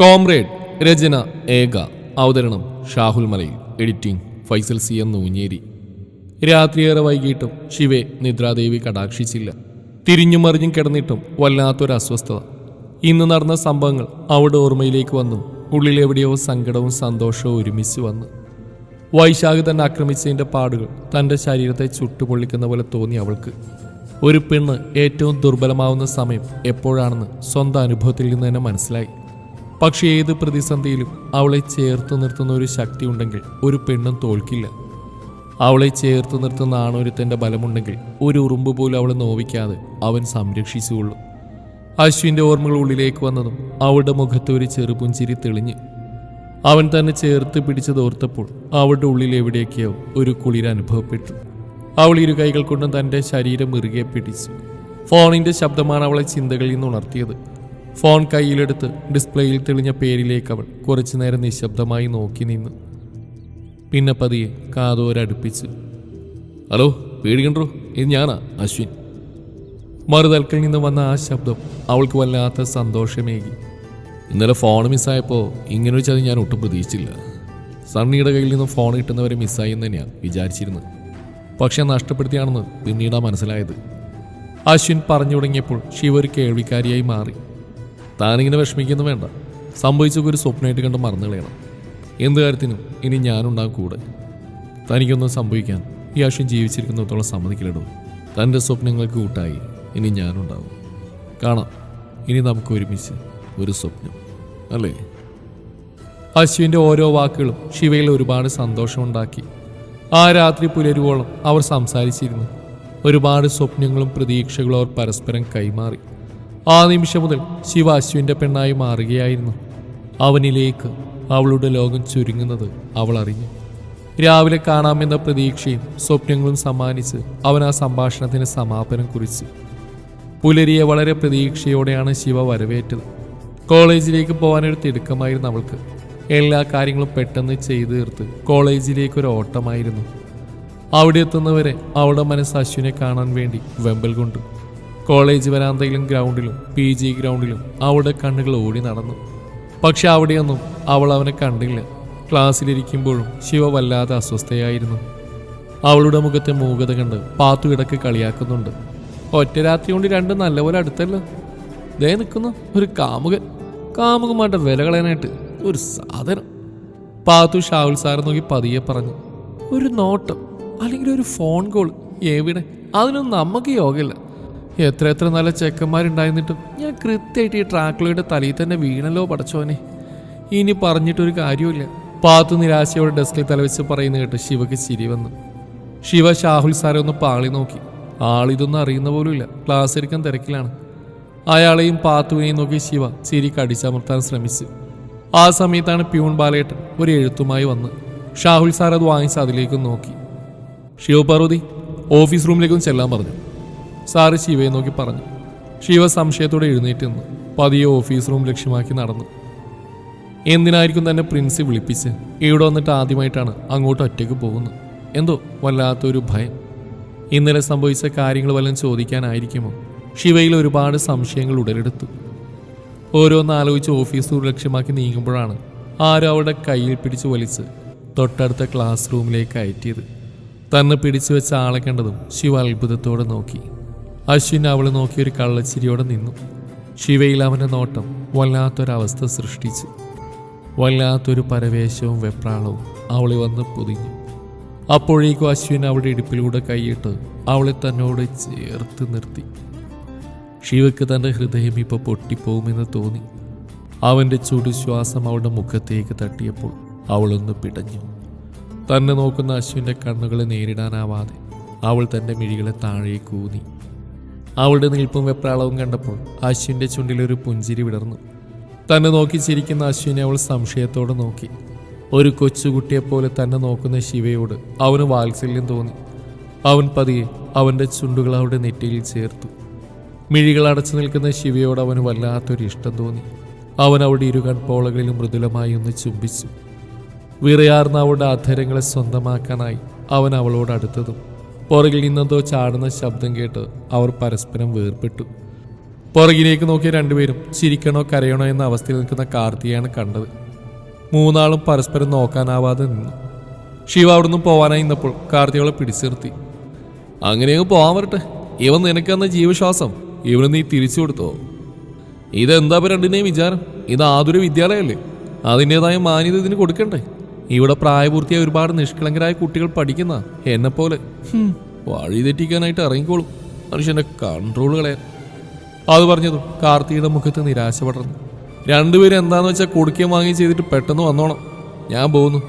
Comrade രചന ഏക. അവതരണം Shahul Malayil. Editing Faisal C M Noonjeri. രാത്രിയേറെ വൈകിട്ടും ശിവെ നിദ്രാദേവി കടാക്ഷിച്ചില്ല. തിരിഞ്ഞും മറിഞ്ഞും കിടന്നിട്ടും വല്ലാത്തൊരു അസ്വസ്ഥത. ഇന്ന് നടന്ന സംഭവങ്ങൾ അവിടെ ഓർമ്മയിലേക്ക് വന്നു. ഉള്ളിലെവിടെയോ സങ്കടവും സന്തോഷവും ഒരുമിച്ച് വന്നു. വൈശാഖ് തന്നെ ആക്രമിച്ചതിന്റെ പാടുകൾ തന്റെ ശരീരത്തെ ചുട്ടുപൊള്ളിക്കുന്ന പോലെ തോന്നി അവൾക്ക്. ഒരു പെണ്ണ് ഏറ്റവും ദുർബലമാവുന്ന സമയം എപ്പോഴാണെന്ന് സ്വന്തം അനുഭവത്തിൽ നിന്ന് തന്നെ മനസ്സിലായി. പക്ഷേ ഏത് പ്രതിസന്ധിയിലും അവളെ ചേർത്ത് നിർത്തുന്ന ഒരു ശക്തി ഉണ്ടെങ്കിൽ ഒരു പെണ്ണും തോൽക്കില്ല. അവളെ ചേർത്ത് നിർത്തുന്ന ആണൊരുത്തന്റെ ബലമുണ്ടെങ്കിൽ ഒരു ഉറുമ്പ് പോലും അവളെ നോവിക്കാതെ അവൻ സംരക്ഷിച്ചുകൊള്ളും. അശ്വിന്റെ ഓർമ്മകൾ ഉള്ളിലേക്ക് വന്നതും അവളുടെ മുഖത്ത് ഒരു ചെറുപുഞ്ചിരി തെളിഞ്ഞു. അവൻ തന്നെ ചേർത്ത് പിടിച്ചതോർത്തപ്പോൾ അവളുടെ ഉള്ളിൽ എവിടെയൊക്കെയോ ഒരു കുളിര അനുഭവപ്പെട്ടു. അവൾ ഇരു കൈകൾ കൊണ്ടും തന്റെ ശരീരം മുറുകെ പിടിച്ചു. ഫോണിന്റെ ശബ്ദമാണ് അവളെ ചിന്തകളിൽ നിന്ന് ഉണർത്തിയത്. ഫോൺ കയ്യിലെടുത്ത് ഡിസ്പ്ലേയിൽ തെളിഞ്ഞ പേരിലേക്ക് അവൾ കുറച്ചു നേരം നിശബ്ദമായി നോക്കി നിന്നു. പിന്നെ പതിയെ കാതോരടുപ്പിച്ചു ഹലോ പേടിക്കണ്ടോ? ഇത് ഞാനാ അശ്വിൻ. മറുതൽക്കിൽ നിന്ന് വന്ന ആ ശബ്ദം അവൾക്ക് വല്ലാത്ത സന്തോഷമേകി. ഇന്നലെ ഫോൺ മിസ്സായപ്പോൾ ഇങ്ങനൊരു ചതി ഞാൻ ഒട്ടും പ്രതീക്ഷിച്ചില്ല. സണ്ണിയുടെ കയ്യിൽ നിന്ന് ഫോൺ കിട്ടുന്നവരെ മിസ്സായി എന്ന് തന്നെയാണ് വിചാരിച്ചിരുന്നത്. പക്ഷെ നഷ്ടപ്പെടുത്തിയാണെന്ന് പിന്നീടാ മനസ്സിലായത്. അശ്വിൻ പറഞ്ഞു തുടങ്ങിയപ്പോൾ ശിവ ഒരു കേൾവിക്കാരിയായി മാറി. താനിങ്ങനെ വിഷമിക്കുന്നു വേണ്ട. സംഭവിച്ചൊക്കെ ഒരു സ്വപ്നമായിട്ട് കണ്ട് മറന്നു കളയണം. എന്ത് കാര്യത്തിനും ഇനി ഞാനുണ്ടാകും കൂടെ. തനിക്കൊന്നും സംഭവിക്കാൻ ഈ ആവശ്യം ജീവിച്ചിരിക്കുന്നിടത്തോളം സമ്മതിക്കലിടും തന്റെ സ്വപ്നങ്ങൾക്ക് കൂട്ടായി ഇനി ഞാനുണ്ടാകും കാണാം. ഇനി നമുക്ക് ഒരുമിച്ച് ഒരു സ്വപ്നം. അല്ലേ? അശ്വിന്റെ ഓരോ വാക്കുകളും ശിവയിൽ ഒരുപാട് സന്തോഷമുണ്ടാക്കി. ആ രാത്രി പുലരുവോളം അവർ സംസാരിച്ചിരുന്നു. ഒരുപാട് സ്വപ്നങ്ങളും പ്രതീക്ഷകളും അവർ പരസ്പരം കൈമാറി. ആ നിമിഷം മുതൽ ശിവ അശ്വിന്റെ പെണ്ണായി മാറുകയായിരുന്നു. അവനിലേക്ക് അവളുടെ ലോകം ചുരുങ്ങുന്നത് അവൾ അറിഞ്ഞു. രാവിലെ കാണാമെന്ന പ്രതീക്ഷയും സ്വപ്നങ്ങളും സമ്മാനിച്ച് അവൻ ആ സംഭാഷണത്തിന് സമാപനം കുറിച്ചു. പുലരിയെ വളരെ പ്രതീക്ഷയോടെയാണ് ശിവ വരവേറ്റത്. കോളേജിലേക്ക് പോകാനൊരു തിടുക്കമായിരുന്നു അവൾക്ക്. എല്ലാ കാര്യങ്ങളും പെട്ടെന്ന് ചെയ്തു തീർത്ത് കോളേജിലേക്കൊരു ഓട്ടമായിരുന്നു. അവിടെ എത്തുന്നവരെ അവളുടെ മനസ്സ് അശ്വിനെ കാണാൻ വേണ്ടി വെമ്പൽ കൊണ്ടു. കോളേജ് വരാന്തയിലും ഗ്രൗണ്ടിലും പി ജി ഗ്രൗണ്ടിലും അവളുടെ കണ്ണുകൾ ഓടി നടന്നു. പക്ഷെ അവിടെയൊന്നും അവൾ അവനെ കണ്ടില്ല. ക്ലാസ്സിലിരിക്കുമ്പോഴും ശിവ വല്ലാതെ അസ്വസ്ഥയായിരുന്നു. അവളുടെ മുഖത്തെ മൂകത കണ്ട് പാത്തു കിടക്ക് കളിയാക്കുന്നുണ്ട്. ഒറ്റ രാത്രി കൊണ്ട് രണ്ട് നല്ലപോലെ അടുത്തല്ലോ. ദേ നിൽക്കുന്നു ഒരു കാമുകൻ. കാമുകന്മാരുടെ വില കളയാനായിട്ട് ഒരു സാധനം. പാത്തു ഷാവുൽ സാറെ നോക്കി പതിയെ പറഞ്ഞു ഒരു നോട്ടം അല്ലെങ്കിൽ ഒരു ഫോൺ കോൾ. ഏവിടെ അതിനൊന്നും നമുക്ക് യോഗമില്ല എത്ര എത്ര നല്ല ചെക്കന്മാരുണ്ടായിരുന്നിട്ടും ഞാൻ കൃത്യമായിട്ട് ഈ ട്രാക്കുകളുടെ തലയിൽ തന്നെ വീണല്ലോ പടച്ചോനെ. ഇനി പറഞ്ഞിട്ടൊരു കാര്യമില്ല പാത്തു നിരാശയോടെ ഡെസ്കിൽ തലവെച്ച് പറയുന്ന കേട്ട് ശിവക്ക് ചിരി വന്നു. ശിവ ഷാഹുൽ സാറെ ഒന്ന് പാളി നോക്കി. ആളിതൊന്നും അറിയുന്ന പോലുമില്ല. ക്ലാസ് എടുക്കാൻ തിരക്കിലാണ്. അയാളെയും പാത്തുവിനെയും നോക്കി ശിവ ചിരി കടിച്ചമർത്താൻ ശ്രമിച്ചു. ആ സമയത്താണ് പ്യൂൺ ബാലേട്ടൻ ഒരു എഴുത്തുമായി വന്ന്. ഷാഹുൽ സാർ അത് വാങ്ങിച്ച് അതിലേക്കും നോക്കി. ശിവപാർവതി ഓഫീസ് റൂമിലേക്കൊന്ന് ചെല്ലാൻ പറഞ്ഞു. സാറ് ശിവയെ നോക്കി പറഞ്ഞു. ശിവ സംശയത്തോടെ എഴുന്നേറ്റ് നിന്ന്. പതിയെ ഓഫീസ് റൂം ലക്ഷ്യമാക്കി നടന്നു. എന്തിനായിരിക്കും തന്നെ പ്രിൻസ് വിളിപ്പിച്ച്? ഇവിടെ വന്നിട്ട് ആദ്യമായിട്ടാണ് അങ്ങോട്ട് ഒറ്റയ്ക്ക് പോകുന്നത്. എന്തോ വല്ലാത്തൊരു ഭയം. ഇന്നലെ സംഭവിച്ച കാര്യങ്ങൾ വല്ലതും ചോദിക്കാനായിരിക്കുമോ? ശിവയിൽ ഒരുപാട് സംശയങ്ങൾ ഉടലെടുത്തു. ഓരോന്ന് ആലോചിച്ച് ഓഫീസ് ലക്ഷ്യമാക്കി നീങ്ങുമ്പോഴാണ് ആരോ അവളുടെ കയ്യിൽ പിടിച്ച് വലിച്ച് തൊട്ടടുത്ത ക്ലാസ് റൂമിലേക്ക് അയറ്റിയത്. തന്നെ പിടിച്ചു വെച്ച ആളെ കണ്ടതും ശിവ അത്ഭുതത്തോടെ നോക്കി. അശ്വിൻ അവളെ നോക്കി ഒരു കള്ളച്ചിരിയോടെ നിന്നു. ശിവയിൽ അവന്റെ നോട്ടം വല്ലാത്തൊരവസ്ഥ സൃഷ്ടിച്ചു. വല്ലാത്തൊരു പരവേശവും വെപ്രാളവും അവളെ വന്ന് പൊതിഞ്ഞു. അപ്പോഴേക്കും അശ്വിൻ അവളുടെ ഇടുപ്പിലൂടെ കൈയിട്ട് അവളെ തന്നോട് ചേർത്ത് നിർത്തി. ശിവയ്ക്ക് തന്റെ ഹൃദയം ഇപ്പോൾ പൊട്ടിപ്പോകുമെന്ന് തോന്നി. അവന്റെ ചുടുശ്വാസം അവളുടെ മുഖത്തേക്ക് തട്ടിയപ്പോൾ അവളൊന്ന് പിടഞ്ഞു. തന്നെ നോക്കുന്ന അശ്വിന്റെ കണ്ണുകളെ നേരിടാനാവാതെ അവൾ തന്റെ മിഴികളെ താഴേക്ക് ഊന്നി. അവളുടെ നിൽപ്പും വെപ്രാളവും കണ്ടപ്പോൾ അശ്വിന്റെ ചുണ്ടിലൊരു പുഞ്ചിരി വിടർന്നു. തന്നെ നോക്കി ചിരിക്കുന്ന അശ്വിനെ അവൾ സംശയത്തോടെ നോക്കി. ഒരു കൊച്ചുകുട്ടിയെപ്പോലെ തന്നെ നോക്കുന്ന ശിവയോട് അവന് വാത്സല്യം തോന്നി. അവൻ പതിയെ അവന്റെ ചുണ്ടുകൾ അവളുടെ നെറ്റിയിൽ ചേർത്തു. മിഴികൾ അടച്ചു നിൽക്കുന്ന ശിവയോട് അവന് വല്ലാത്തൊരു ഇഷ്ടം തോന്നി. അവൻ അവളുടെ ഇരു കൺപോളകളിലും മൃദുലമായി ഒന്ന് ചുംബിച്ചു. വിറയാർന്ന അവളുടെ അധരങ്ങളെ സ്വന്തമാക്കാനായി അവൻ അവളോട് അടുത്തതും പുറകിൽ നിന്നെന്തോ ചാടുന്ന ശബ്ദം കേട്ട് അവർ പരസ്പരം വേർപെട്ടു. പുറകിലേക്ക് നോക്കിയ രണ്ടുപേരും ചിരിക്കണോ കരയണോ എന്ന അവസ്ഥയിൽ നിൽക്കുന്ന കാർത്തികയാണ് കണ്ടത്. മൂന്നാളും പരസ്പരം നോക്കാനാവാതെ നിന്നു. ശിവ അവിടുന്ന് പോവാനായി നിന്നപ്പോൾ കാർത്തികളെ പിടിച്ചു നിർത്തി അങ്ങനെയങ്ങ് പോവാൻ വരട്ടെ. ഇവൻ നിനക്കെന്ന ജീവശ്വാസം ഇവന് നീ തിരിച്ചു കൊടുത്തോ. ഇതെന്താ രണ്ടിനെയും വിചാരം? ഇത് ആതുര വിദ്യാലയമല്ലേ അതിന്റെതായ മാന്യത ഇതിന് കൊടുക്കണ്ടേ? ഇവിടെ പ്രായപൂർത്തിയായ ഒരുപാട് നിഷ്കളങ്കരായ കുട്ടികൾ പഠിക്കുന്ന എന്നെ പോലെ വഴി തെറ്റിക്കാനായിട്ട് ഇറങ്ങിക്കോളും. മനുഷ്യന്റെ കൺട്രോളുകളെ അത് പറഞ്ഞതും കാർത്തിയുടെ മുഖത്ത് നിരാശ പടർന്നു. രണ്ടുപേരും എന്താന്ന് വെച്ചാൽ കൊടുക്കുകയും വാങ്ങി ചെയ്തിട്ട് പെട്ടെന്ന് വന്നോണം. ഞാൻ പോകുന്നു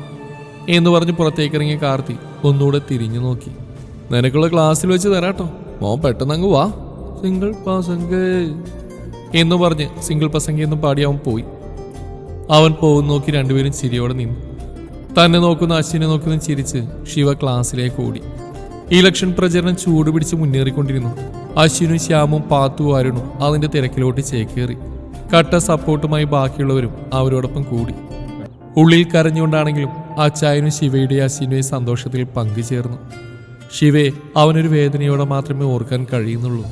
എന്ന് പറഞ്ഞ് പുറത്തേക്ക് ഇറങ്ങിയ കാർത്തി ഒന്നുകൂടെ തിരിഞ്ഞു നോക്കി. നിനക്കുള്ള ക്ലാസ്സിൽ വെച്ച് തരാട്ടോ. മോൻ പെട്ടെന്ന് അങ്ങ് വാ. സിംഗിൾ പാസംഗ എന്ന് പറഞ്ഞ് സിംഗിൾ പസംഗി എന്നും പാടി അവൻ പോയി. അവൻ പോകുന്ന നോക്കി രണ്ടുപേരും ചിരിയോടെ നിന്നു. തന്നെ നോക്കുന്ന അശ്വിനെ നോക്കുന്ന ചിരിച്ച് ശിവ ക്ലാസ്സിലേക്ക് ഓടി. ഇലക്ഷൻ പ്രചരണം ചൂടുപിടിച്ച് മുന്നേറിക്കൊണ്ടിരുന്നു. അശ്വിനും ശ്യാമും പാത്തു അരുണും അതിന്റെ തിരക്കിലോട്ട് ചേക്കേറി. കട്ട സപ്പോർട്ടുമായി ബാക്കിയുള്ളവരും അവരോടൊപ്പം കൂടി. ഉള്ളിൽ കരഞ്ഞുകൊണ്ടാണെങ്കിലും അച്ചായനും ശിവയുടെ അശ്വിനുമായി സന്തോഷത്തിൽ പങ്കുചേർന്നു. ശിവയെ അവനൊരു വേദനയോടെ മാത്രമേ ഓർക്കാൻ കഴിയുന്നുള്ളൂ.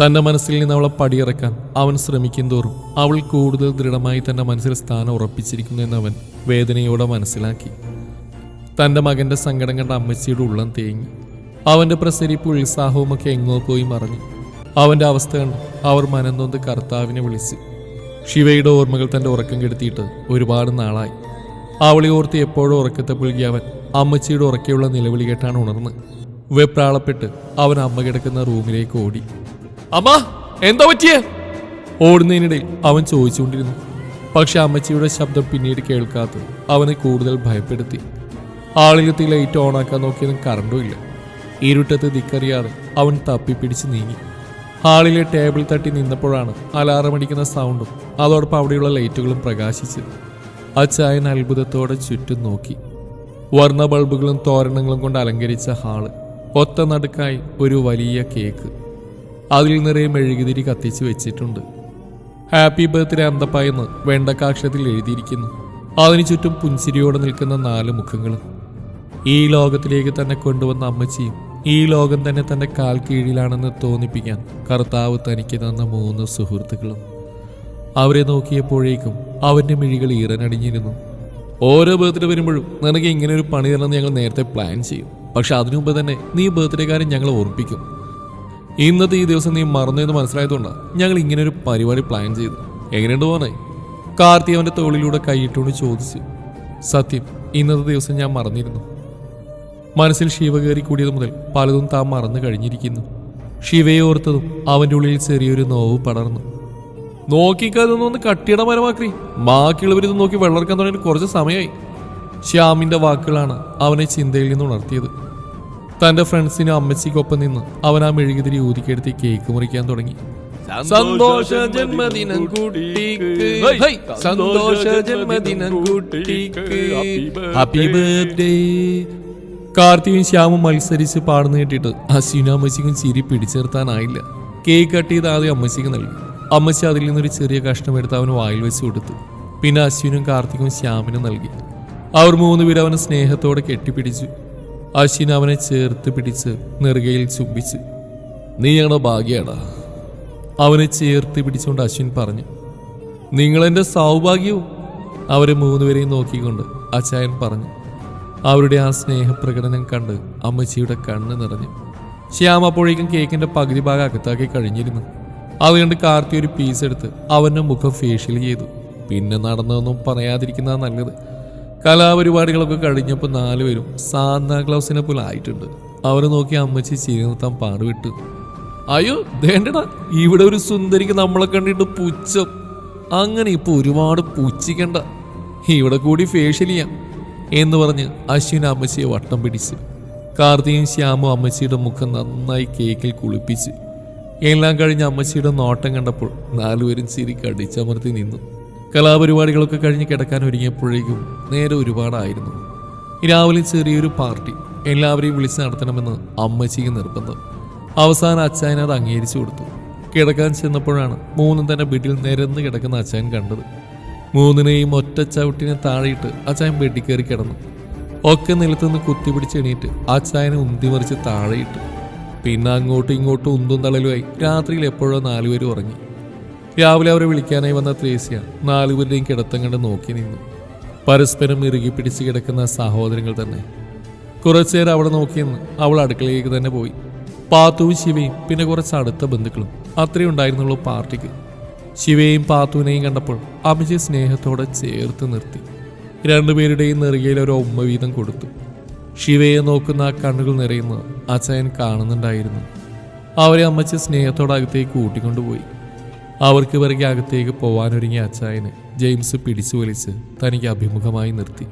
തന്റെ മനസ്സിൽ നിന്ന് അവളെ പടിയിറക്കാൻ അവൻ ശ്രമിക്കും തോറും അവൾ കൂടുതൽ ദൃഢമായി തന്റെ മനസ്സിൽ സ്ഥാനം ഉറപ്പിച്ചിരിക്കുന്നു അവൻ വേദനയോടെ മനസ്സിലാക്കി. തന്റെ മകന്റെ സങ്കടം കണ്ട അമ്മച്ചിയുടെ ഉള്ളം തേങ്ങി. അവന്റെ പ്രസരിപ്പ് ഉത്സാഹവുമൊക്കെ എങ്ങോ പോയി മറഞ്ഞു. അവന്റെ അവസ്ഥ കണ്ട് അവർ മനംതൊന്ന് കർത്താവിനെ വിളിച്ച് ശിവയുടെ ഓർമ്മകൾ തന്റെ ഉറക്കം കെടുത്തിയിട്ട് ഒരുപാട് നാളായി. അവളെ ഓർത്ത് എപ്പോഴും ഉറക്കത്തെ പുൽകിയ അവൻ അമ്മച്ചിയുടെ ഉറക്കെയുള്ള നിലവിളി കേട്ടാണ് ഉണർന്ന്. വെപ്രാളപ്പെട്ട് അവൻ അമ്മ കിടക്കുന്ന റൂമിലേക്ക് ഓടി. അമ്മ എന്താ പറ്റിയേ? ഓടുന്നതിനിടയിൽ അവൻ ചോദിച്ചുകൊണ്ടിരുന്നു. പക്ഷെ അമ്മച്ചിയുടെ ശബ്ദം പിന്നീട് കേൾക്കാത്തത് അവനെ കൂടുതൽ ഭയപ്പെടുത്തി. ആളിലെത്തി ലൈറ്റ് ഓണാക്കാൻ നോക്കിയതും കറണ്ടും ഇല്ല. ഇരുട്ടത്ത് ദിക്കറിയാതെ അവൻ തപ്പിപ്പിടിച്ച് നീങ്ങി. ഹാളിലെ ടേബിൾ തട്ടി നിന്നപ്പോഴാണ് അലാറം അടിക്കുന്ന സൗണ്ടും അതോടൊപ്പം അവിടെയുള്ള ലൈറ്റുകളും പ്രകാശിച്ചത്. അച്ചായൻ അത്ഭുതത്തോടെ ചുറ്റും നോക്കി. വർണ ബൾബുകളും തോരണങ്ങളും കൊണ്ട് അലങ്കരിച്ച ഹാൾ. ഒത്ത നടുക്കായി ഒരു വലിയ കേക്ക് അതിൽ നിറയെ മെഴുകുതിരി കത്തിച്ച് വെച്ചിട്ടുണ്ട്. ഹാപ്പി ബർത്ത്ഡേ അന്തപ്പായെന്ന് വെണ്ടക്കാക്ഷരത്തിൽ എഴുതിയിരിക്കുന്നു. അതിനു ചുറ്റും പുഞ്ചിരിയോടെ നിൽക്കുന്ന നാല് മുഖങ്ങളും. ഈ ലോകത്തിലേക്ക് തന്നെ കൊണ്ടുവന്ന അമ്മച്ചിയും ഈ ലോകം തന്നെ തന്റെ കാൽ കീഴിലാണെന്ന് തോന്നിപ്പിക്കാൻ കർത്താവ് തനിക്ക് തന്ന മൂന്ന് സുഹൃത്തുക്കളും. അവരെ നോക്കിയപ്പോഴേക്കും അവന്റെ മിഴികൾ ഈറനടിഞ്ഞിരുന്നു. ഓരോ ബർത്ത്ഡേ വരുമ്പോഴും നിനക്ക് ഇങ്ങനെ ഒരു പണി തരണമെന്ന് ഞങ്ങൾ നേരത്തെ പ്ലാൻ ചെയ്യും. പക്ഷെ അതിനു മുമ്പ് തന്നെ നീ ബർത്ത്ഡേ കാര്യം ഞങ്ങളെ ഓർപ്പിക്കും. ഇന്നത്തെ ഈ ദിവസം നീ മറന്നു എന്ന് മനസ്സിലായതുകൊണ്ടാണ് ഞങ്ങൾ ഇങ്ങനെ ഒരു പരിപാടി പ്ലാൻ ചെയ്തു. എങ്ങനെയുണ്ട് പോണേ കാർത്തി അവന്റെ തോളിലൂടെ കൈയിട്ടുകൊണ്ട് ചോദിച്ചു. സത്യം ഇന്നത്തെ ദിവസം ഞാൻ മറന്നിരുന്നു. മനസ്സിൽ ശിവ കയറി കൂടിയത് മുതൽ പലതും താൻ മറന്നു കഴിഞ്ഞിരിക്കുന്നു. ശിവയെ ഓർത്തതും അവന്റെ ഉള്ളിൽ ചെറിയൊരു നോവ് പടർന്നു. നോക്കിക്കാതൊന്നും ഒന്ന് കട്ടിയുടെ മരമാക്കി ബാക്കിയുള്ളവരിത് നോക്കി വെള്ളർക്കാൻ തുടങ്ങിയിട്ട് കുറച്ച് സമയമായി. ശ്യാമിന്റെ വാക്കുകളാണ് അവനെ ചിന്തയിൽ നിന്ന് ഉണർത്തിയത്. തന്റെ ഫ്രണ്ട്സിനും അമ്മച്ചിക്കൊപ്പം നിന്ന് അവൻ ആ മെഴുകുതിരി ഊതിക്കെടുത്തി കേക്ക് മുറിക്കാൻ തുടങ്ങി. സന്തോഷ ജന്മദിനം കുട്ടിക്ക്! സന്തോഷ ജന്മദിനം കുട്ടിക്ക്. ഹാപ്പി ബർത്ത്ഡേ കാർത്തിയും ശ്യാമും മത്സരിച്ച് പാടുന്ന കേട്ടിട്ട് അശ്വിനും അമ്മച്ചിക്കും ചിരി പിടിച്ചേർത്താനായില്ല. കേക്ക് കട്ട് ചെയ്ത് ആദ്യം അമ്മച്ചിക്ക് നൽകി. അമ്മച്ചി അതിൽ നിന്നൊരു ചെറിയ കഷ്ണം എടുത്ത് അവന് വായിൽ വെച്ച് കൊടുത്തു. പിന്നെ അശ്വിനും കാർത്തിക്കും ശ്യാമിനും നൽകി. അവർ മൂന്നുപേരും അവനെ സ്നേഹത്തോടെ കെട്ടിപ്പിടിച്ചു. അശ്വിൻ അവനെ ചേർത്ത് പിടിച്ച് നെറുകയിൽ ചുംബിച്ച് നീയാണോ ഭാഗ്യാടാ? അവനെ ചേർത്ത് പിടിച്ചുകൊണ്ട് അശ്വിൻ പറഞ്ഞു നിങ്ങളെന്റെ സൗഭാഗ്യവും. അവരെ മൂന്നുപേരെയും നോക്കിക്കൊണ്ട് അച്ചായൻ പറഞ്ഞു അവരുടെ ആ സ്നേഹപ്രകടനം കണ്ട് അമ്മച്ചിയുടെ കണ്ണ് നിറഞ്ഞു. ശ്യാം അപ്പോഴേക്കും കേക്കിന്റെ പകുതി ഭാഗം അകത്താക്കി കഴിഞ്ഞിരുന്നു. അതുകൊണ്ട് കാർത്തി ഒരു പീസ് എടുത്ത് അവന്റെ മുഖം ഫേഷ്യൽ ചെയ്തു. പിന്നെ നടന്നതൊന്നും പറയാതിരിക്കുന്നതാണ് നല്ലത്. കലാപരിപാടികളൊക്കെ കഴിഞ്ഞപ്പോൾ നാല് നാലുപേരും സാന്താക്ലൗസിനെ പോലെ ആയിട്ടുണ്ട്. അവരെ നോക്കി അമ്മച്ചി ചിരി നിർത്താൻ പാടുവിട്ടു അയ്യോ ദേണ്ടടാ ഇവിടെ ഒരു സുന്ദരിക്ക് നമ്മളെ കണ്ടിട്ട് പുച്ഛം. അങ്ങനെ ഇപ്പൊ ഒരുപാട് പുച്ഛിക്കണ്ട. ഇവിടെ കൂടി ഫേഷ്യൽ ചെയ്യാം എന്ന് പറഞ്ഞ് അശ്വിൻ അമ്മച്ചിയെ വട്ടം പിടിച്ചു. കാർത്തിയും ശ്യാമും അമ്മച്ചിയുടെ മുഖം നന്നായി കേക്കിൽ കുളിപ്പിച്ച്. എല്ലാം കഴിഞ്ഞ് അമ്മച്ചിയുടെ നോട്ടം കണ്ടപ്പോൾ നാലുപേരും ചിരി കടിച്ചമർത്തി നിന്നു. കലാപരിപാടികളൊക്കെ കഴിഞ്ഞ് കിടക്കാൻ ഒരുങ്ങിയപ്പോഴേക്കും നേരെ ഒരുപാടായിരുന്നു. രാവിലെ ചെറിയൊരു പാർട്ടി. എല്ലാവരെയും വിളിച്ച് നടത്തണമെന്ന് അമ്മച്ചിക്ക് നിർബന്ധം. അവസാനം അച്ചായൻ അത് അംഗീകരിച്ചു കൊടുത്തു. കിടക്കാൻ ചെന്നപ്പോഴാണ് മൂന്നും തന്നെ ബെഡിൽ നിരന്ന് കിടക്കുന്ന അച്ചായൻ കണ്ടത്. മൂന്നിനെയും ഒറ്റ ചവിട്ടിനെ താഴെയിട്ട് അച്ചായൻ ബെഡിൽ കയറി കിടന്നു. ഒക്കെ നിലത്തുനിന്ന് കുത്തിപ്പിടിച്ച് എണീറ്റ് അച്ചായനെ ഉന്തി മറിച്ച് താഴെയിട്ടു. പിന്നെ അങ്ങോട്ടും ഇങ്ങോട്ടും ഉന്തും തളലുമായി രാത്രിയിൽ എപ്പോഴോ നാലുപേരും ഉറങ്ങി. രാവിലെ അവരെ വിളിക്കാനായി വന്ന ത്രേസ്യ നാലുപേരുടെയും കിടത്തം കണ്ട് നോക്കി നിന്നു. പരസ്പരം ഇറുകി പിടിച്ച് കിടക്കുന്ന സഹോദരങ്ങൾ തന്നെ. കുറച്ചുനേരം അവിടെ നോക്കിയെന്ന് അവൾ അടുക്കളയിലേക്ക് തന്നെ പോയി. പാത്തുവും ശിവയും പിന്നെ കുറച്ച് അടുത്ത ബന്ധുക്കളും. അത്രയും ഉണ്ടായിരുന്നുള്ളൂ പാർട്ടിക്ക്. ശിവയെയും പാത്തുവിനെയും കണ്ടപ്പോൾ അഭിജയ് സ്നേഹത്തോടെ ചേർത്ത് നിർത്തി. രണ്ടുപേരുടെയും നെറുകയിൽ ഒരു ഉമ്മ വീതം കൊടുത്തു. ശിവയെ നോക്കുന്ന ആ കണ്ണുകൾ നിറയുന്നത് അച്ഛൻ കാണുന്നുണ്ടായിരുന്നു. അവരെ അമ്മച്ചി സ്നേഹത്തോടെ അകത്തേക്ക് കൂട്ടിക്കൊണ്ടുപോയി അവർക്ക് പിറകെ അകത്തേക്ക് പോവാനൊരുങ്ങിയ അച്ചായനെ ജെയിംസ് പിടിച്ചു വലിച്ച് തനിക്ക് അഭിമുഖമായി നിർത്തി.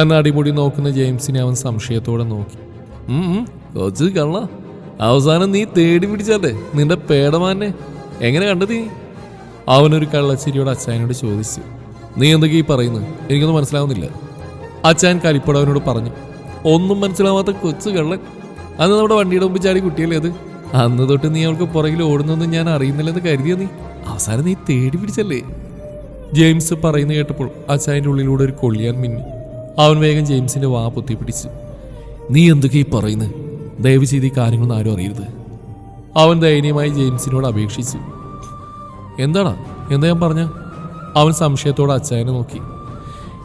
തന്നെ അടിമുടി നോക്കുന്ന ജെയിംസിനെ അവൻ സംശയത്തോടെ നോക്കി. "ഉം, ഉം, കൊച്ചു കള്ള. അവസാനം നീ തേടി പിടിച്ചല്ലേ? നിന്റെ പേടമാനെ. എങ്ങനെ കണ്ടത് നീ? അവനൊരു കള്ളച്ചിരിയോട് അച്ചായനോട് ചോദിച്ചു. നീ എന്തൊക്കെ ഈ പറയുന്നത് എനിക്കൊന്നും മനസ്സിലാവുന്നില്ല. അച്ചായൻ കലിപ്പടവനോട് പറഞ്ഞു. ഒന്നും മനസ്സിലാവാത്ത കൊച്ചു കള്ളൻ. അന്ന് നമ്മുടെ വണ്ടിയുടെ മുമ്പ് ചാടി കുട്ടിയല്ലേ അത്? അന്ന് തൊട്ട് നീ അവൾക്ക് പുറകിൽ ഓടുന്നൊന്നും ഞാൻ അറിയുന്നില്ലെന്ന് കരുതിയ നീ? അവസാനം നീ തേടി പിടിച്ചല്ലേ? ജെയിംസ് പറയുന്ന കേട്ടപ്പോൾ അച്ചായന്റെ ഉള്ളിലൂടെ ഒരു കൊള്ളിയാൻ മിന്നി. അവൻ വേഗം ജെയിംസിന്റെ വാ പൊത്തി പിടിച്ചു. നീ എന്തൊക്കെ ഈ പറയുന്നത് ദയവ് ചെയ്ത് ഈ കാര്യങ്ങളൊന്നും ആരും അറിയരുത്. അവൻ ദയനീയമായി ജെയിംസിനോട് അപേക്ഷിച്ചു. എന്താടാ? എന്താ ഞാൻ പറഞ്ഞ? അവൻ സംശയത്തോടെ അച്ചായനെ നോക്കി.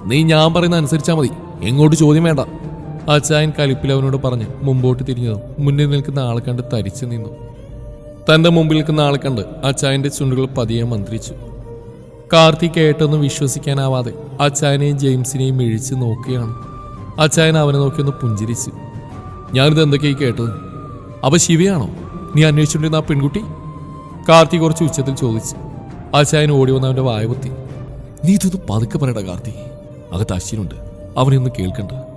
നീ ഞാൻ പറയുന്ന അനുസരിച്ചാൽ മതി. എങ്ങോട്ട് ചോദ്യം വേണ്ട. അച്ചായൻ കലിപ്പിൽ അവനോട് പറഞ്ഞ് മുമ്പോട്ട് തിരിഞ്ഞതും? മുന്നിൽ നിൽക്കുന്ന ആളെ കണ്ട് തരിച്ചു നിന്നു. തന്റെ മുമ്പിൽ നിൽക്കുന്ന ആളെ കണ്ട് അച്ചായന്റെ ചുണ്ടുകൾ പതിയെ മന്ത്രിച്ചു. കാർത്തിക് കേട്ടൊന്നും വിശ്വസിക്കാനാവാതെ അച്ചായനെയും ജെയിംസിനെയും മിഴിച്ച് നോക്കുകയാണ്. അച്ചായൻ അവനെ നോക്കിയൊന്ന് പുഞ്ചിരിച്ചു. ഞാനിത് എന്തൊക്കെയായി കേട്ടത്? അവ ശിവയാണോ? നീ അന്വേഷിച്ചുകൊണ്ടിരുന്ന ആ പെൺകുട്ടി? കാർത്തി കുറച്ച് ഉച്ചത്തിൽ ചോദിച്ചു. അച്ചായൻ ഓടി വന്ന് അവന്റെ വായ പൊത്തി നീ ഇതൊന്ന് പതുക്കെ പറയടാ കാർത്തി അകത്ത് അശ്വിനുണ്ട്. അവനെ ഒന്ന് കേൾക്കണ്ട.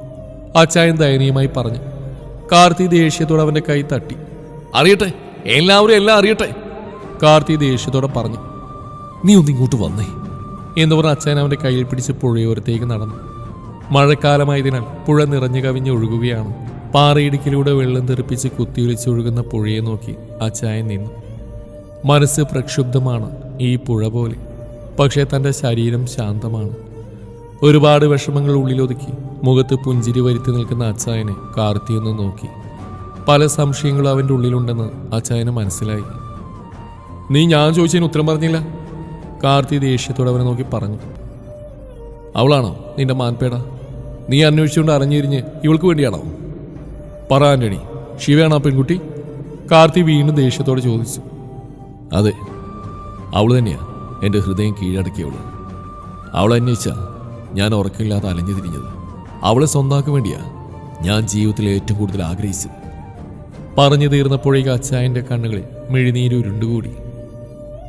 അച്ചായൻ ദയനീയമായി പറഞ്ഞു. കാർത്തി ദേഷ്യത്തോടെ അവന്റെ കൈ തട്ടി. അറിയട്ടെ എല്ലാവരും എല്ലാം അറിയട്ടെ കാർത്തി ദേഷ്യത്തോടെ പറഞ്ഞു. നീ ഒന്ന് ഇങ്ങോട്ട് വന്നേ എന്ന് പറഞ്ഞ അച്ഛൻ അവന്റെ കയ്യിൽ പിടിച്ച് പുഴയോരത്തേക്ക് നടന്നു. മഴക്കാലമായതിനാൽ പുഴ നിറഞ്ഞു കവിഞ്ഞ് ഒഴുകുകയാണ്. പാറയിടുക്കിലൂടെ വെള്ളം തെറിപ്പിച്ച് കുത്തിയൊലിച്ചൊഴുകുന്ന പുഴയെ നോക്കി അച്ചായൻ നിന്നു. മനസ്സ് പ്രക്ഷുബ്ധമാണ് ഈ പുഴ പോലെ പക്ഷേ തന്റെ ശരീരം ശാന്തമാണ്. ഒരുപാട് വിഷമങ്ങൾ ഉള്ളിലൊതുക്കി മുഖത്ത് പുഞ്ചിരി വരുത്തി നിൽക്കുന്ന അച്ചായനെ കാർത്തിയൊന്ന് നോക്കി. പല സംശയങ്ങളും അവന്റെ ഉള്ളിലുണ്ടെന്ന് അച്ചായന് മനസ്സിലായി. നീ ഞാൻ ചോദിച്ചതിന് ഉത്തരം പറഞ്ഞില്ല? കാർത്തി ദേഷ്യത്തോടെ അവനെ നോക്കി പറഞ്ഞു. അവളാണോ നിന്റെ മാൻപേട? നീ അന്വേഷിച്ചുകൊണ്ട് അറിഞ്ഞിരിഞ്ഞ് ഇവൾക്ക് വേണ്ടിയാണോ? പറ ആന്റണി ശിവയാണോ പെൺകുട്ടി? കാർത്തി വീണ്ടും ദേഷ്യത്തോടെ ചോദിച്ചു. അതെ അവൾ തന്നെയാണ് എന്റെ ഹൃദയം കീഴടക്കിയവൾ. അവളെ അന്വേഷിച്ചാൽ ഞാൻ ഉറക്കമില്ലാതെ അലഞ്ഞു തിരിഞ്ഞത്. അവളെ സ്വന്താക്കാൻ വേണ്ടിയാ ഞാൻ ജീവിതത്തിൽ ഏറ്റവും കൂടുതൽ ആഗ്രഹിച്ചത്. പറഞ്ഞു തീർന്നപ്പോഴേക്ക് അച്ചായന്റെ കണ്ണുകളിൽ മെഴുനീര് ഉരുണ്ടുകൂടി.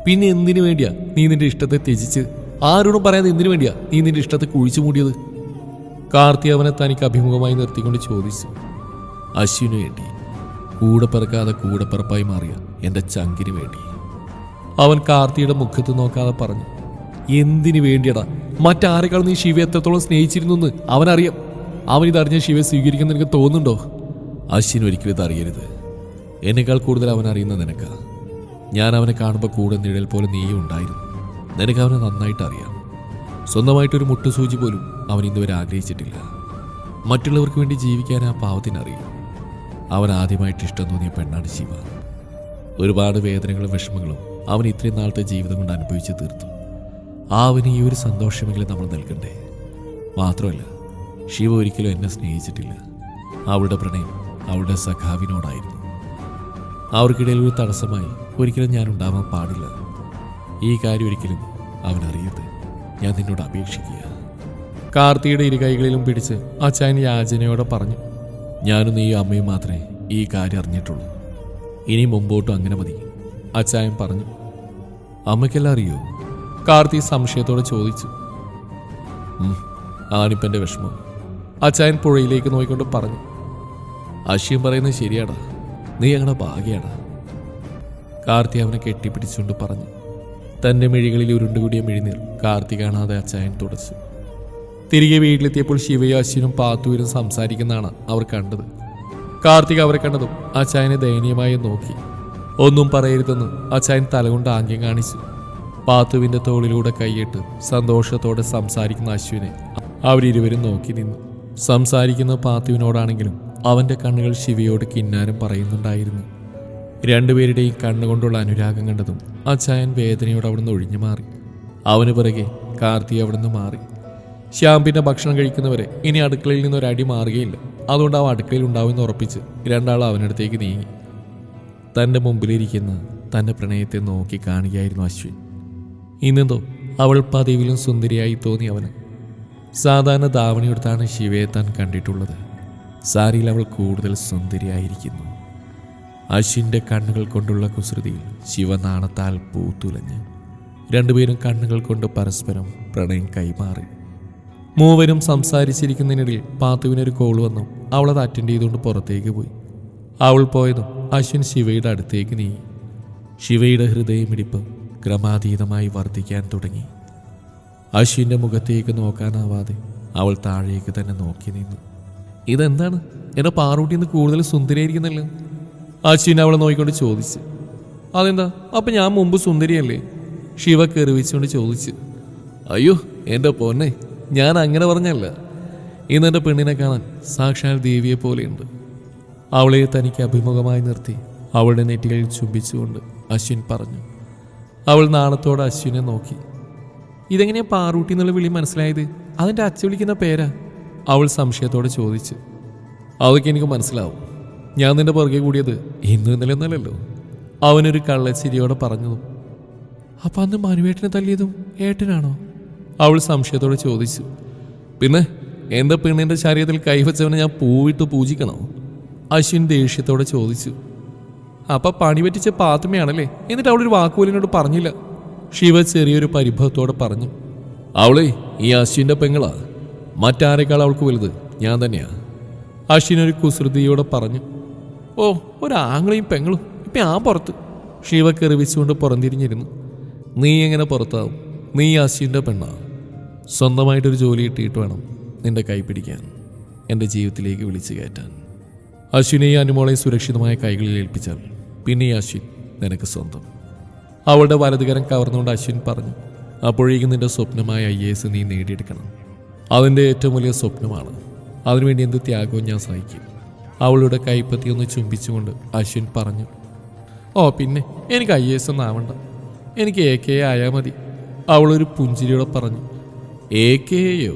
പിന്നെ എന്തിനു വേണ്ടിയാ നീ നിന്റെ ഇഷ്ടത്തെ ത്യജിച്ച് ആരോടും പറയാതെ എന്തിനു വേണ്ടിയാ നീ നിന്റെ ഇഷ്ടത്തെ കുഴിച്ചു മൂടിയത്? കാർത്തി അവനെ തനിക്ക് അഭിമുഖമായി നിർത്തിക്കൊണ്ട് ചോദിച്ചു. അശ്വിനു വേണ്ടി കൂടെ പിറക്കാതെ കൂടെ പിറപ്പായി മാറിയ എന്റെ ചങ്കിന് വേണ്ടി. അവൻ കാർത്തിയുടെ മുഖത്ത് നോക്കാതെ പറഞ്ഞു എന്തിനു വേണ്ടിയടാ? മറ്റാരെക്കാൾ നീ ശിവ എത്രത്തോളം സ്നേഹിച്ചിരുന്നു അവനറിയാം. അവൻ ഇതറിഞ്ഞ ശിവയെ സ്വീകരിക്കുന്ന നിനക്ക് തോന്നുന്നുണ്ടോ? അശ്വിൻ ഒരിക്കലും ഇത് അറിയരുത്. എന്നേക്കാൾ കൂടുതൽ അവൻ അറിയുന്ന നിനക്ക. ഞാൻ അവനെ കാണുമ്പോൾ കൂടെ നിഴൽ പോലെ നീയും ഉണ്ടായിരുന്നു. നിനക്ക് അവനെ നന്നായിട്ട് അറിയാം. സ്വന്തമായിട്ടൊരു മുട്ടുസൂചി പോലും അവൻ ഇന്നുവരെ ആഗ്രഹിച്ചിട്ടില്ല. മറ്റുള്ളവർക്ക് വേണ്ടി ജീവിക്കാൻ ആ പാവത്തിനറിയും അവൻ ആദ്യമായിട്ട് ഇഷ്ടം തോന്നിയ പെണ്ണാണ് ശിവ. ഒരുപാട് വേദനകളും വിഷമങ്ങളും അവൻ ഇത്രയും നാളത്തെ ജീവിതം കൊണ്ട് അനുഭവിച്ച് തീർത്തു. ആ അവന് ഈ ഒരു സന്തോഷമെങ്കിലും നമ്മൾ നൽകണ്ടേ? മാത്രമല്ല ശിവ ഒരിക്കലും എന്നെ സ്നേഹിച്ചിട്ടില്ല. അവളുടെ പ്രണയം അവളുടെ സഖാവിനോടായിരുന്നു. അവർക്കിടയിൽ ഒരു തടസ്സമായി ഒരിക്കലും ഞാൻ ഉണ്ടാവാൻ പാടില്ല. ഈ കാര്യം ഒരിക്കലും അവൻ അറിയരുത്. ഞാൻ നിന്നോട് അപേക്ഷിക്കുക. കാർത്തിയുടെ ഇരു കൈകളിലും പിടിച്ച് അച്ചായൻ യാചനയോടെ പറഞ്ഞു ഞാനും നീ അമ്മയും മാത്രമേ ഈ കാര്യം അറിഞ്ഞിട്ടുള്ളൂ. ഇനി മുമ്പോട്ടും അങ്ങനെ മതി അച്ചായൻ പറഞ്ഞു. അമ്മയ്ക്കെല്ലാം അറിയോ? കാർത്തി സംശയത്തോടെ ചോദിച്ചു. "ഉം, ആണിപ്പന്റെ വിഷമം. അച്ചായൻ പുഴയിലേക്ക് നോക്കിക്കൊണ്ട് പറഞ്ഞു അശ്യം പറയുന്നത് ശരിയാടാ. നീ ഞങ്ങളുടെ ഭാഗ്യാടാ. കാർത്തി അവനെ കെട്ടിപ്പിടിച്ചുകൊണ്ട് പറഞ്ഞു തന്റെ മിഴികളിൽ ഉരുണ്ടുകൂടിയ മിഴിനീർ കാർത്തി കാണാതെ അച്ചായൻ തുടച്ചു. തിരികെ വീട്ടിലെത്തിയപ്പോൾ ശിവയും അശ്വിനും പാത്തുവിനും സംസാരിക്കുന്നതാണ് അവർ കണ്ടത്. കാർത്തിക് അവരെ കണ്ടതും അച്ചായനെ ദയനീയമായി നോക്കി. ഒന്നും പറയരുതെന്ന് അച്ചായൻ തലകൊണ്ട് ആംഗ്യം കാണിച്ചു. പാത്തുവിന്റെ തോളിലൂടെ കൈയിട്ട് സന്തോഷത്തോടെ സംസാരിക്കുന്ന അശ്വിനെ അവരിരുവരും നോക്കി നിന്നു. സംസാരിക്കുന്ന പാത്തുവിനോടാണെങ്കിലും അവന്റെ കണ്ണുകൾ ശിവയോട് കിന്നാരം പറയുന്നുണ്ടായിരുന്നു. രണ്ടുപേരുടെയും കണ്ണുകൊണ്ടുള്ള അനുരാഗം കണ്ടതും അച്ചായൻ വേദനയോട് അവിടുന്ന് ഒഴിഞ്ഞു മാറി. അവന് പിറകെ കാർത്തി അവിടുന്ന് മാറി. ശ്യാം പിന്നെ ഭക്ഷണം കഴിക്കുന്നവരെ ഇനി അടുക്കളയിൽ നിന്ന് ഒരു അടി മാറുകയില്ല. അതുകൊണ്ട് ആ അടുക്കളയിൽ ഉണ്ടാവുമെന്ന് ഉറപ്പിച്ച് രണ്ടാൾ അവനടുത്തേക്ക് നീങ്ങി. തന്റെ മുമ്പിലിരിക്കുന്ന തന്റെ പ്രണയത്തെ നോക്കി കാണുകയായിരുന്നു അശ്വിൻ. ഇന്നെന്തോ അവൾ പതിവിലും സുന്ദരിയായി തോന്നി അവന്. സാധാരണ ധാവണിയെടുത്താണ് ശിവയെ താൻ കണ്ടിട്ടുള്ളത്. സാരിയിൽ അവൾ കൂടുതൽ സുന്ദരിയായിരിക്കുന്നു. അശ്വിന്റെ കണ്ണുകൾ കൊണ്ടുള്ള കുസൃതിയിൽ ശിവനാണത്താൽ പൂത്തുലഞ്ഞ് രണ്ടുപേരും കണ്ണുകൾ കൊണ്ട് പരസ്പരം പ്രണയം കൈമാറി. മൂവരും സംസാരിച്ചിരിക്കുന്നതിനിടയിൽ പാത്തുവിനൊരു കോൾ വന്നു. അവളത് അറ്റൻഡ് ചെയ്തുകൊണ്ട് പുറത്തേക്ക് പോയി. അവൾ പോയതും അശ്വിൻ ശിവയുടെ അടുത്തേക്ക് നീങ്ങി. ശിവയുടെ ഹൃദയമിടിപ്പ് ക്രമാതീതമായി വർദ്ധിക്കാൻ തുടങ്ങി. അശ്വിന്റെ മുഖത്തേക്ക് നോക്കാനാവാതെ അവൾ താഴേക്ക് തന്നെ നോക്കി നിന്നു. ഇതെന്താണ്? എന്നെ പാറൂട്ടി നിന്ന് കൂടുതൽ സുന്ദരിയായിരിക്കുന്നല്ലോ? അശ്വിൻ അവളെ നോക്കിക്കൊണ്ട് ചോദിച്ചു. അതെന്താ? അപ്പം ഞാൻ മുമ്പ് സുന്ദരിയല്ലേ? ശിവ കെറിവിച്ചുകൊണ്ട് ചോദിച്ചു. അയ്യോ എന്റെ പൊന്നെ ഞാൻ അങ്ങനെ പറഞ്ഞല്ല. ഇന്ന് എന്റെ പെണ്ണിനെ കാണാൻ സാക്ഷാൽ ദേവിയെ പോലെയുണ്ട്. അവളെ തനിക്ക് അഭിമുഖമായി നിർത്തി അവളുടെ നെറ്റികളിൽ ചുംബിച്ചുകൊണ്ട് അശ്വിൻ പറഞ്ഞു. അവൾ നാണത്തോടെ അശ്വിനെ നോക്കി. ഇതെങ്ങനെയാ പാറൂട്ടി എന്നുള്ള വിളി മനസ്സിലായത്? അതിന്റെ അച്ഛ വിളിക്കുന്ന പേരാ? അവൾ സംശയത്തോടെ ചോദിച്ചു. അതൊക്കെ എനിക്ക് മനസ്സിലാവും. ഞാൻ നിന്റെ പുറകെ കൂടിയത് ഇന്നും ഇന്നലെ ഒന്നല്ലല്ലോ അവനൊരു കള്ളച്ചിരിയോടെ പറഞ്ഞതും അപ്പം അന്ന് മനുവേട്ടനെ തല്ലിയതും ഏട്ടനാണോ? അവൾ സംശയത്തോടെ ചോദിച്ചു. പിന്നെ എന്റെ പെണ്ണിന്റെ ശരീരത്തിൽ കൈവച്ചവനെ ഞാൻ പൂവിട്ട് പൂജിക്കണോ? അശ്വിൻ ദേഷ്യത്തോടെ ചോദിച്ചു. അപ്പൊ പണി പറ്റിച്ച പാത്തുമ്മയാണല്ലേ? എന്നിട്ട് അവളൊരു വാക്കുപോലിനോട് പറഞ്ഞില്ല. ശിവ ചെറിയൊരു പരിഭവത്തോടെ പറഞ്ഞു അവളെ ഈ അശ്വിന്റെ പെങ്ങളാ. മറ്റാരെക്കാൾ അവൾക്ക് വലുത്? ഞാൻ തന്നെയാ. അശ്വിൻ ഒരു കുസൃതിയോടെ പറഞ്ഞു ഓ ഒരാങ്ങളെയും പെങ്ങളും ഇപ്പം ആ പുറത്ത്. ശിവ കെറിവിച്ചുകൊണ്ട് പുറംതിരിഞ്ഞിരുന്നു നീ എങ്ങനെ പുറത്താവും? നീ അശ്വിന്റെ പെണ്ണാ. സ്വന്തമായിട്ടൊരു ജോലി കിട്ടിയിട്ട് വേണം നിന്റെ കൈ പിടിക്കാൻ. എന്റെ ജീവിതത്തിലേക്ക് വിളിച്ചു കയറ്റാൻ. അശ്വിനെയും അനുമോളെയും സുരക്ഷിതമായ കൈകളിൽ ഏൽപ്പിച്ചാൽ പിന്നെ അശ്വിൻ നിനക്ക് സ്വന്തം. അവളുടെ വലതുകരം കവർന്നുകൊണ്ട് അശ്വിൻ പറഞ്ഞു അപ്പോഴേക്കും നിന്റെ സ്വപ്നമായ ഐ എസ് നീ നേടിയെടുക്കണം. അതിന്റെ ഏറ്റവും വലിയ സ്വപ്നമാണ്. അതിനുവേണ്ടി എന്ത് ത്യാഗവും ഞാൻ സഹിക്കും. അവളുടെ കൈപ്പത്തി ഒന്ന് ചുംബിച്ചുകൊണ്ട് അശ്വിൻ പറഞ്ഞു ഓ പിന്നെ എനിക്ക് ഐ എസ് ഒന്നും ആവണ്ട. എനിക്ക് എ കെ ആയാൽ മതി. അവളൊരു പുഞ്ചിരിയോടെ പറഞ്ഞു എ കെ എയോ?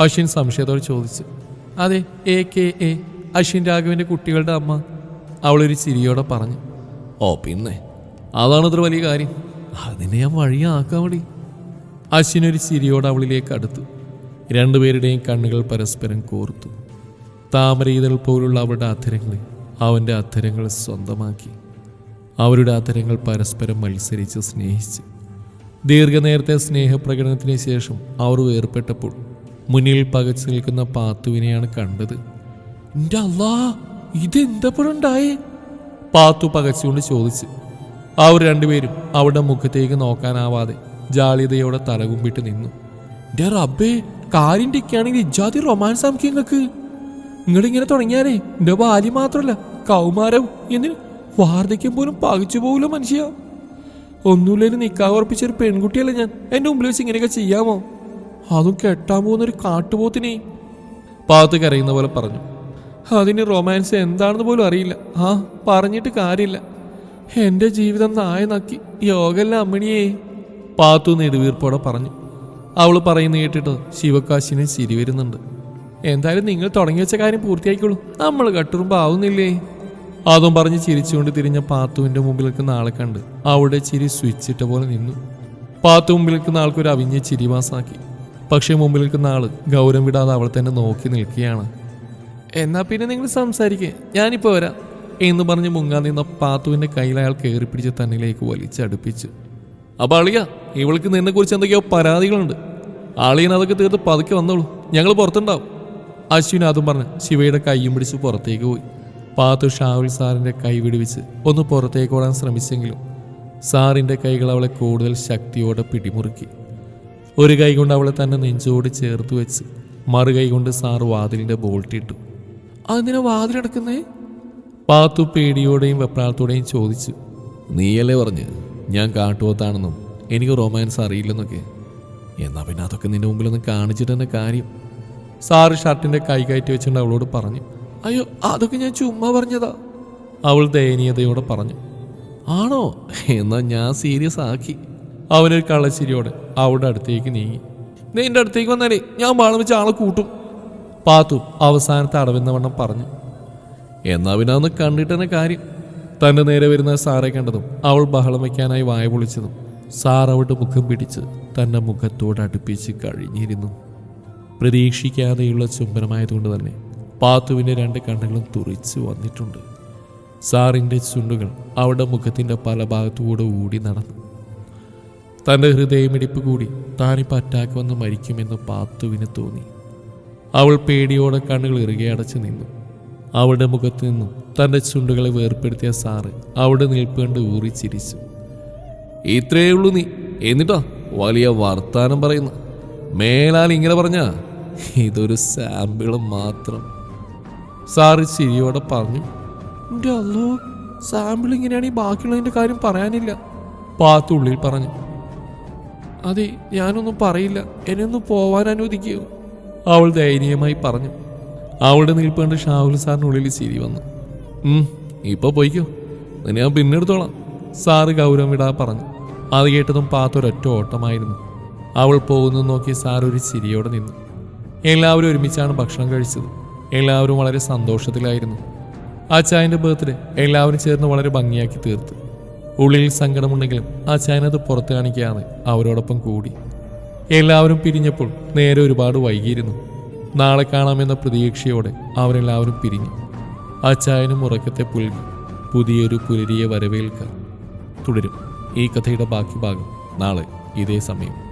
അശ്വിൻ സംശയത്തോടെ ചോദിച്ചു അതെ എ കെ എ. അശ്വിൻ രാഘവിന്റെ കുട്ടികളുടെ അമ്മ. അവളൊരു ചിരിയോടെ പറഞ്ഞു ഓ പിന്നെ അതാണ് ഇത്ര വലിയ കാര്യം. അതിനെ ഞാൻ വഴിയാക്കാവടി ഒരു ചിരിയോട് അവളിലേക്ക് അടുത്തു. രണ്ടുപേരുടെയും കണ്ണുകൾ പരസ്പരം കോർത്തു. താമരയിതൾ പോലുള്ള അവരുടെ അധരങ്ങളെ അവന്റെ അധരങ്ങൾ സ്വന്തമാക്കി. അവരുടെ അധരങ്ങൾ പരസ്പരം മത്സരിച്ച് സ്നേഹിച്ച്. ദീർഘനേരത്തെ സ്നേഹപ്രകടനത്തിന് ശേഷം അവർ വേർപെട്ടപ്പോൾ മുന്നിൽ പകച്ചു നിൽക്കുന്ന പാത്തുവിനെയാണ് കണ്ടത്. എന്റെ അല്ലാ ഇതെന്തപ്പോഴുണ്ടായേ പാത്തു പകച്ചുകൊണ്ട് ചോദിച്ചു. അവർ രണ്ടുപേരും അവിടെ മുഖത്തേക്ക് നോക്കാനാവാതെ ജാളിതയോടെ തലകുമ്പിട്ട് നിന്നു. അബ്ബേ റബ്ബേ കാര്യം ആണെങ്കിൽ ഇജാതി റൊമാൻസ് ആമിക്ക് നിങ്ങൾക്ക് നിങ്ങളിങ്ങനെ തുടങ്ങിയാലേ എന്റെ ബാല്യം മാത്രമല്ല കൗമാരവും എന്ന് വാർദ്ധക്യം പോലും പകച്ചു പോകില്ല മനുഷ്യ. ഒന്നുമില്ലേലും നിക്കാ ഉറപ്പിച്ച ഒരു പെൺകുട്ടിയല്ല ഞാൻ. എന്റെ മുമ്പിൽ വെച്ച് ഇങ്ങനെയൊക്കെ ചെയ്യാമോ? അതും കെട്ടാൻ പോകുന്ന ഒരു കാട്ടുപോത്തിനെ. പാത്ത് കരയുന്ന പോലെ പറഞ്ഞു. അതിന് റൊമാൻസ് എന്താണെന്ന് പോലും അറിയില്ല. ആ പറഞ്ഞിട്ട് കാര്യമില്ല. എന്റെ ജീവിതം നായനാക്കി. യോഗല്ല അമ്മിണിയേ. പാത്തു നെടുവീർപ്പോടെ പറഞ്ഞു. അവൾ പറയുന്ന കേട്ടിട്ട് ശിവകാശിന് ചിരി വരുന്നുണ്ട്. എന്തായാലും നിങ്ങൾ തുടങ്ങി വെച്ച കാര്യം പൂർത്തിയാക്കിക്കോളൂ. നമ്മൾ കട്ടുറുമ്പ് ആവുന്നില്ലേ? അതും പറഞ്ഞ് ചിരിച്ചുകൊണ്ട് തിരിഞ്ഞ പാത്തുവിന്റെ മുമ്പിൽ ആളെ കണ്ട് അവളുടെ ചിരി സ്വിച്ച് ഇട്ട പോലെ നിന്നു. പാത്തു മുമ്പിൽ നിൽക്കുന്ന ആൾക്ക് ഒരു അവിഞ്ഞ ചിരി മാസാക്കി. പക്ഷേ മുമ്പിൽ നിൽക്കുന്ന ഗൗരം ഗൗരവം വിടാതെ അവൾ തന്നെ നോക്കി നിൽക്കുകയാണ്. എന്നാ പിന്നെ നിങ്ങൾ സംസാരിക്കേ. ഞാനിപ്പോ വരാം. എന്ന് പറഞ്ഞ് മുങ്ങാൻ നിന്ന പാത്തുവിന്റെ കയ്യിൽ അയാൾ കയറി പിടിച്ച് തന്നിലേക്ക് വലിച്ചടുപ്പിച്ച് അപ്പൊ അളിയ ഇവൾക്ക് നിന്നെ കുറിച്ച് എന്തൊക്കെയോ പരാതികളുണ്ട്. അളിയൻ അതൊക്കെ തീർത്ത് പതുക്കെ വന്നോളൂ. ഞങ്ങൾ പുറത്തുണ്ടാവും. അശ്വിൻ അതും പറഞ്ഞ് ശിവയുടെ കൈയും പിടിച്ച് പുറത്തേക്ക് പോയി. പാത്തു ഷാവുൽ സാറിന്റെ കൈ വിടുവിച്ച് ഒന്ന് പുറത്തേക്ക് ഓടാൻ ശ്രമിച്ചെങ്കിലും സാറിന്റെ കൈകൾ അവളെ കൂടുതൽ ശക്തിയോടെ പിടിമുറുക്കി. ഒരു കൈ കൊണ്ട് അവളെ തന്നെ നെഞ്ചോട് ചേർത്ത് വെച്ച് മറുകൈ കൊണ്ട് സാർ വാതിലിന്റെ ബോൾട്ടിട്ടു. അതിനെ വാതിലടക്കുന്നേ? പാത്തു പേടിയോടെയും വെപ്രാളത്തോടെയും ചോദിച്ചു നീയല്ലേ പറഞ്ഞ്? ഞാൻ കാട്ടുപോത്താണെന്നും എനിക്ക് റൊമാൻസ് അറിയില്ലെന്നൊക്കെ. എന്നാ പിന്നെ അതൊക്കെ നിന്റെ മുമ്പിലൊന്ന് കാണിച്ചിട്ട് തന്നെ കാര്യം. സാറ് ഷർട്ടിന്റെ കൈ കയറ്റി വെച്ചുകൊണ്ട് അവളോട് പറഞ്ഞു അയ്യോ അതൊക്കെ ഞാൻ ചുമ്മാ പറഞ്ഞതാ. അവൾ ദയനീയതയോടെ പറഞ്ഞു ആണോ? എന്നാ ഞാൻ സീരിയസ് ആക്കി. അവനൊരു കള്ളശ്ശേരിയോടെ അവളുടെ അടുത്തേക്ക് നീങ്ങി നിന്റെ അടുത്തേക്ക് വന്നാലേ ഞാൻ വാളം വെച്ച് ആളെ കൂട്ടും. പാത്തു അവസാനത്തെ അടവെന്ന വണ്ണം പറഞ്ഞു എന്നാ പിന്നെ അന്ന് കണ്ടിട്ടെന്നെ കാര്യം. തന്റെ നേരെ വരുന്ന സാറെ കണ്ടതും അവൾ ബഹളം വയ്ക്കാനായി വായ പൊളിച്ചതും സാർ അവളുടെ മുഖം പിടിച്ച് തന്റെ മുഖത്തോട് അടുപ്പിച്ച് കഴിഞ്ഞിരുന്നു. പ്രതീക്ഷിക്കാതെയുള്ള ചുംബനമായതുകൊണ്ട് തന്നെ പാത്തുവിന്റെ രണ്ട് കണ്ണുകളും തുറിച്ചു വന്നിട്ടുണ്ട്. സാറിന്റെ ചുണ്ടുകൾ അവളുടെ മുഖത്തിന്റെ പല ഭാഗത്തുകൂടെ ഊടി നടന്നു. തന്റെ ഹൃദയമിടിപ്പ് കൂടി താനിപ്പോൾ അറ്റാക്ക് വന്ന് മരിക്കുമെന്ന് പാത്തുവിന് തോന്നി. അവൾ പേടിയോടെ കണ്ണുകൾ ഇറുകെ അടച്ചു നിന്നു. അവളുടെ മുഖത്ത് നിന്നും തന്റെ ചുണ്ടുകളെ വേർപ്പെടുത്തിയ സാറ് അവിടെ നിൽപ്പ് കണ്ട് ഊറി ചിരിച്ചു. ഇത്രയേ ഉള്ളൂ നീ. എന്നിട്ടോ? വലിയ വർത്താനം പറയുന്നു. മേലാൽ ഇങ്ങനെ പറഞ്ഞ? ഇതൊരു സാമ്പിൾ മാത്രം. സാറ് ചിരിയോടെ പറഞ്ഞു. എന്റെ അല്ലോ സാമ്പിൾ ഇങ്ങനെയാണെങ്കിൽ ബാക്കിയുള്ളതിന്റെ കാര്യം പറയാനില്ല. പാത്തുള്ളിൽ പറഞ്ഞു. അതെ ഞാനൊന്നും പറയില്ല. എന്നെ ഒന്ന് പോവാൻ അനുവദിക്കൂ. അവൾ ദയനീയമായി പറഞ്ഞു. അവളുടെ നിൽപ്പ് കണ്ട് ഷാഹുൽ സാറിനുള്ളിൽ ചിരി വന്നു. ഇപ്പൊ പോയിക്കോ. നിന്നെ ഞാൻ പിന്നെടുത്തോളാം സാറ് ഗൗരവം വിടാ പറഞ്ഞു. അത് കേട്ടതും പാത്തൊരൊറ്റ ഓട്ടമായിരുന്നു. അവൾ പോകുന്നു നോക്കി സാർ ഒരു ചിരിയോടെ നിന്നു. എല്ലാവരും ഒരുമിച്ചാണ് ഭക്ഷണം കഴിച്ചത്. എല്ലാവരും വളരെ സന്തോഷത്തിലായിരുന്നു. അച്ചായന്റെ ബർത്ത്ഡേ എല്ലാവരും ചേർന്ന് വളരെ ഭംഗിയാക്കി തീർത്തു. ഉള്ളിൽ സങ്കടമുണ്ടെങ്കിലും അച്ചായനത് പുറത്ത് കാണിക്കാതെ അവരോടൊപ്പം കൂടി. എല്ലാവരും പിരിഞ്ഞപ്പോൾ നേരെ ഒരുപാട് വൈകിയിരുന്നു. നാളെ കാണാമെന്ന പ്രതീക്ഷയോടെ അവരെല്ലാവരും പിരിഞ്ഞു. ആ അച്ചായനും ഉറക്കത്തെ പുൽകി പുതിയൊരു പുലരിയെ വരവേൽക്കാൻ തുടരും. ഈ കഥയുടെ ബാക്കി ഭാഗം നാളെ ഇതേ സമയം.